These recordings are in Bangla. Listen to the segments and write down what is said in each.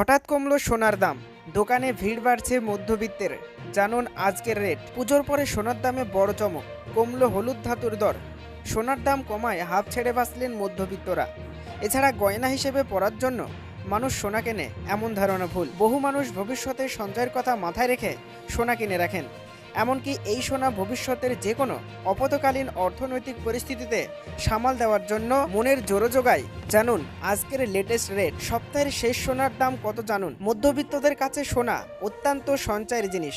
হঠাৎ কমলো সোনার দাম। দোকানে ভিড় বাড়ছে মধ্যবিত্তের। জানুন আজকের রেট। পুজোর পরে সোনার দামে বড় চমক। কমলো হলুদ ধাতুর দর। সোনার দাম কমায় হাফ ছেড়ে বাঁচলেন মধ্যবিত্তরা। এছাড়া গয়না হিসেবে পড়ার জন্য মানুষ সোনা কেনে, এমন ধারণা ভুল। বহু মানুষ ভবিষ্যতে সঞ্চয়ের কথা মাথায় রেখে সোনা কিনে রাখেন। এমনকি এই সোনা ভবিষ্যতের যে কোনো অপতকালীন অর্থনৈতিক পরিস্থিতিতে সামাল দেওয়ার জন্য মনের জোরো যোগায় জানুন, আজকের লেটেস্ট রেট, সপ্তাহের শেষ সোনার দাম কত জানুন? মধ্যবিত্তদের কাছে সোনা অত্যন্ত সঞ্চয়ের জিনিস।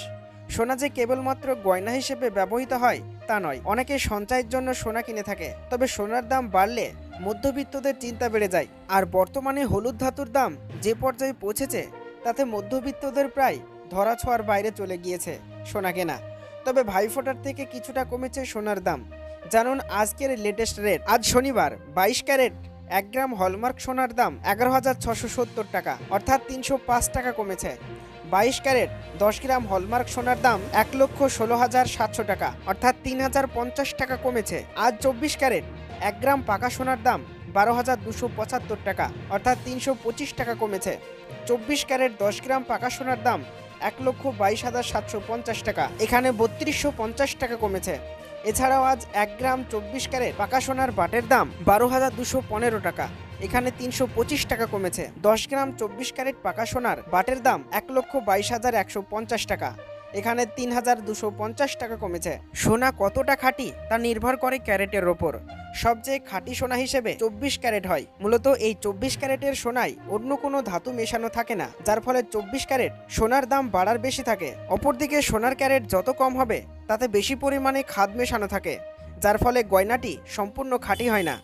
সোনা যে কেবলমাত্র গয়না হিসেবে ব্যবহৃত হয়, তা নয়। অনেকে সঞ্চয়ের জন্য সোনা কিনে থাকে, তবে সোনার দাম বাড়লে মধ্যবিত্তদের চিন্তা বেড়ে যায়। আর বর্তমানে হলুদ ধাতুর দাম যে পর্যায়ে পৌঁছেছে, তাতে মধ্যবিত্তদের প্রায় ধরা ছোঁয়ার বাইরে চলে গিয়েছে। সোনা কেনা। তবে ভাইফোঁটার থেকে কিছুটা কমেছে সোনার দাম। জানুন আজকের লেটেস্ট রেট আজ শনিবার, বাইশ ক্যারেট, এক গ্রাম হলমার্ক সোনার দাম এগারো হাজার ছশো সত্তর টাকা, অর্থাৎ তিনশো পাঁচ টাকা কমেছে। বাইশ ক্যারেট, দশ গ্রাম হলমার্ক সোনার দাম এক লক্ষ ষোলো হাজার সাতশো টাকা, অর্থাৎ তিন হাজার পঞ্চাশ টাকা কমেছে। আজ চব্বিশ ক্যারেট, এক গ্রাম পাকা সোনার দাম বারো হাজার দুশো পঁচাত্তর টাকা, অর্থাৎ তিনশো পঁচিশ টাকা কমেছে। চব্বিশ ক্যারেট, দশ গ্রাম পাকা সোনার দাম এক লক্ষ বাইশ হাজার সাতশো পঞ্চাশ টাকা। এখানে বত্রিশশো পঞ্চাশ টাকা কমেছে। এছাড়াও আজ এক গ্রাম চব্বিশ ক্যারেট পাকা সোনার বাটের দাম বারো হাজার দুশো পনেরো টাকা। এখানে তিনশো পঁচিশ টাকা কমেছে। দশ গ্রাম চব্বিশ ক্যারেট পাকা সোনার বাটের দাম এক লক্ষ বাইশ হাজার একশো পঞ্চাশ টাকা। এখানে তিন হাজার দুশো পঞ্চাশ টাকা কমেছে। সোনা কতটা খাঁটি তা নির্ভর করে ক্যারেটের ওপর। সবচেয়ে খাঁটি সোনা হিসেবে চব্বিশ ক্যারেট হয়। মূলত এই চব্বিশ ক্যারেটের সোনায় অন্য কোনো ধাতু মেশানো থাকে না, যার ফলে চব্বিশ ক্যারেট সোনার দাম বাড়ার বেশি থাকে। অপরদিকে সোনার ক্যারেট যত কম হবে, তাতে বেশি পরিমাণে খাদ মেশানো থাকে, যার ফলে গয়নাটি সম্পূর্ণ খাঁটি হয় না।